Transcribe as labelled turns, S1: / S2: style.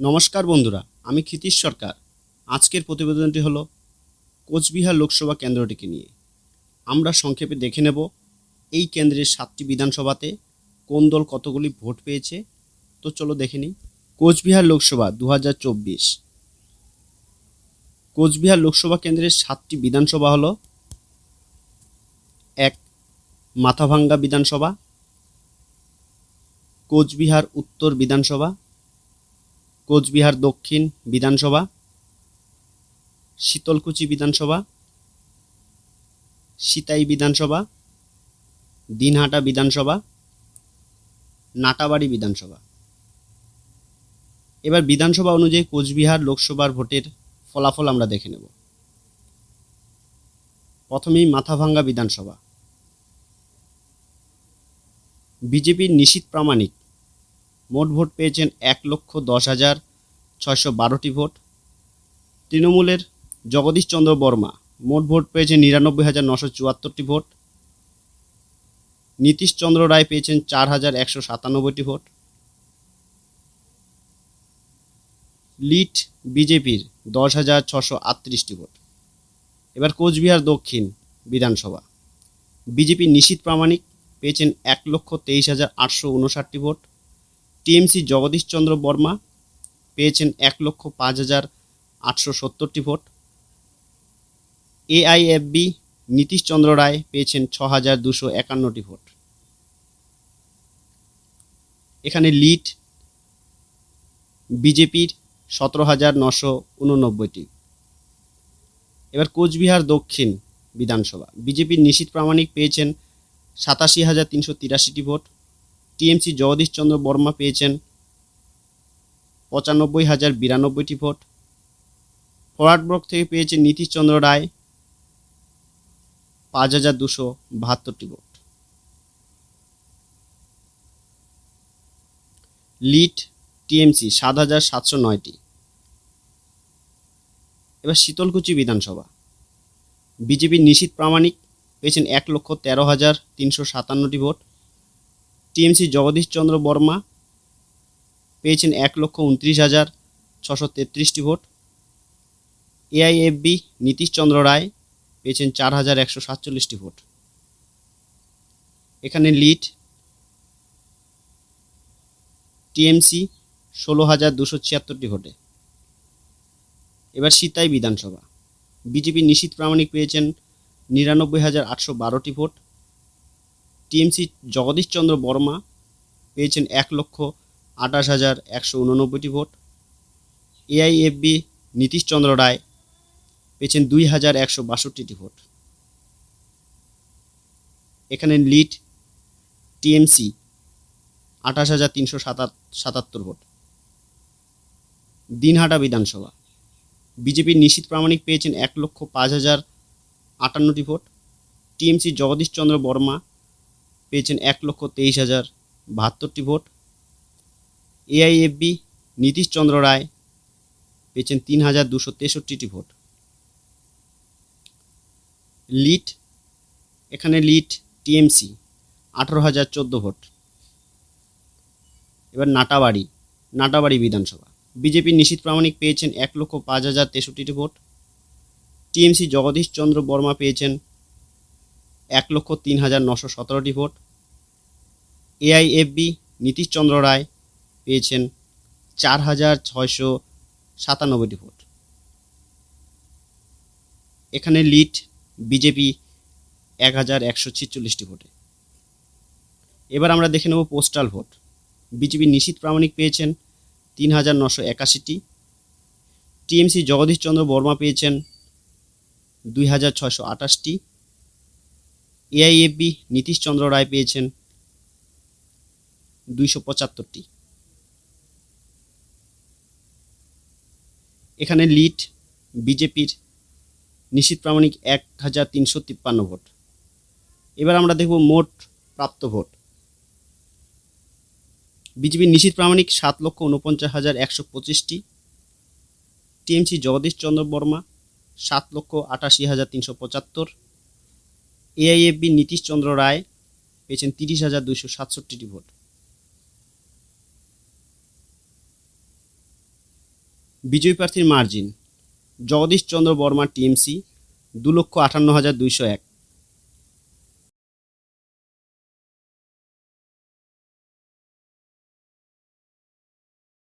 S1: নমস্কার বন্ধুরা, আমি ক্ষিতীশ সরকার। আজকের প্রতিবেদনটি হলো কোচবিহার লোকসভা কেন্দ্রটিকে নিয়ে। আমরা সংক্ষেপে দেখে নেব এই কেন্দ্রের সাতটি বিধানসভাতে কোন দল কতগুলি ভোট পেয়েছে। তো চলো দেখে নিই। কোচবিহার লোকসভা দু হাজার চব্বিশ। কোচবিহার লোকসভা কেন্দ্রের সাতটি বিধানসভা হলো এক, মাথাভাঙ্গা বিধানসভা, কোচবিহার উত্তর বিধানসভা কোচবিহার দক্ষিণ বিধানসভা, শীতলকুচি বিধানসভা, সিতাই বিধানসভা, দিনহাটা বিধানসভা, নাটাবাড়ি বিধানসভা। এবার বিধানসভা অনুযায়ী কোচবিহার লোকসভার ভোটের ফলাফল আমরা দেখে নেব। প্রথমেই মাথাভাঙ্গা বিধানসভা। বিজেপির নিশীত প্রামাণিক মোট ভোট পেয়েছেন এক লক্ষ দশ হাজার ছয়শো বারোটি ভোট। তৃণমূলের জগদীশ চন্দ্র বর্মা মোট ভোট পেয়েছেন নিরানব্বই হাজার নশো চুয়াত্তরটি ভোট। নীতিশচন্দ্র রায় পেয়েছেন চার হাজার একশো সাতানব্বইটি ভোট। লিট বিজেপির দশ হাজার ছশো আটত্রিশটি ভোট। এবার কোচবিহার দক্ষিণ বিধানসভা। বিজেপি নিশীত প্রামাণিক পেয়েছেন এক লক্ষ তেইশ হাজার আটশো উনষাটটি ভোট। টিএমসি জগদীশচন্দ্র বর্মা পেয়েছেন এক লক্ষ পাঁচ হাজার আটশো সত্তরটি ভোট। এআইএফবি নীতিশচন্দ্র রায় পেয়েছেন ছ হাজার দুশো একান্নটি ভোট। এখানে লিড বিজেপির সতেরো হাজার নশো উননব্বইটি। এবার কোচবিহার দক্ষিণ বিধানসভা। বিজেপির নিশীত প্রামাণিক পেয়েছেন সাতাশি হাজার তিনশো তিরাশিটি ভোট। টিএমসি জগদীশচন্দ্র বর্মা পেয়েছেন পঁচানব্বই হাজার বিরানব্বইটি ভোট। ফরওয়ার্ড ব্লক থেকে পেয়েছেন নীতিশচন্দ্র রায় পাঁচ হাজার দুশো বাহাত্তরটি ভোট। লিড টিএমসি সাত হাজার সাতশো নয়টি। এবার শীতলকুচি বিধানসভা। বিজেপির নিশীত প্রামাণিক পেয়েছেন এক লক্ষ তেরো হাজার তিনশো সাতান্নটি ভোট। টিএমসি জগদীশচন্দ্র বর্মা পেয়েছেন এক লক্ষ উনত্রিশ হাজার ছশো তেত্রিশটি ভোট। এআইএফবি নীতিশচন্দ্র রায় পেয়েছেন চার হাজার একশো সাতচল্লিশটি ভোট। এখানে লিড টিএমসি ষোলো হাজার দুশো ছিয়াত্তরটি ভোটে। এবার সিতাই বিধানসভা। বিজেপি নিশীত প্রামাণিক পেয়েছেন নিরানব্বই হাজার আটশো বারোটি ভোট। টিএমসি জগদীশচন্দ্র বর্মা পেয়েছেন এক লক্ষ আঠাশ হাজার একশো উননব্বইটি ভোট। এআইএফবি নীতিশচন্দ্র রায় পেয়েছেন দুই হাজার একশো বাষট্টিটি ভোট। এখানে লিড টিএমসি আঠাশ হাজার তিনশো সাতাত, সাতাত্তর ভোট। দিনহাটা বিধানসভা বিজেপির নিশীত প্রামাণিক পেয়েছেন এক লক্ষ পাঁচ হাজার আটান্নটি ভোট। টিএমসি জগদীশচন্দ্র বর্মা পেয়েছেন এক লক্ষ তেইশ হাজার বাহাত্তরটি ভোট। এআইএফবি নীতিশচন্দ্র রায় পেয়েছেন তিন হাজার দুশো তেষট্টিটি ভোট। লিড এখানে লিড টিএমসি, আঠারো হাজার চোদ্দ ভোট। এবার নাটাবাড়ি নাটাবাড়ি বিধানসভা। বিজেপি নিশীত প্রামাণিক পেয়েছেন এক লক্ষ পাঁচ হাজার তেষট্টিটি ভোট। টিএমসি জগদীশচন্দ্র বর্মা পেয়েছেন এক লক্ষ তিন হাজার নশো সতেরোটি ভোট। এআইএফবি নীতিশচন্দ্র রায় পেয়েছেন চার হাজার ছয়শো সাতানব্বইটি ভোট। এখানে লিড বিজেপি এক হাজার একশো ছিচল্লিশটি ভোটে। এবার আমরা দেখে নেব পোস্টাল ভোট। বিজেপি নিশীত প্রামাণিক পেয়েছেন তিন হাজার নশো একাশিটি। টিএমসি জগদীশচন্দ্র বর্মা পেয়েছেন দুই হাজার ছয়শো আঠাশটি। এআইএফবি নীতিশচন্দ্র রায় পেয়েছেন দুইশো পঁচাত্তরটি। এখানে লিড বিজেপির নিশীত প্রামাণিক এক হাজার তিনশো তিপ্পান্ন ভোট। এবার আমরা দেখব মোট প্রাপ্ত ভোট। বিজেপির নিশীত প্রামাণিক সাত লক্ষ উনপঞ্চাশ হাজার একশো পঁচিশটি। টিএমসি জগদীশ চন্দ্র বর্মা সাত লক্ষ আটাশি হাজার তিনশো পঁচাত্তর। এআইএফবি নীতিশ চন্দ্র রায় পেয়েছেন তিরিশ হাজার দুইশো সাতষট্টিটি ভোট। বিজয়ী প্রার্থীর মার্জিন। জগদীশ চন্দ্র বর্মা টিএমসি দু লক্ষ আটান্ন হাজার দুইশো এক।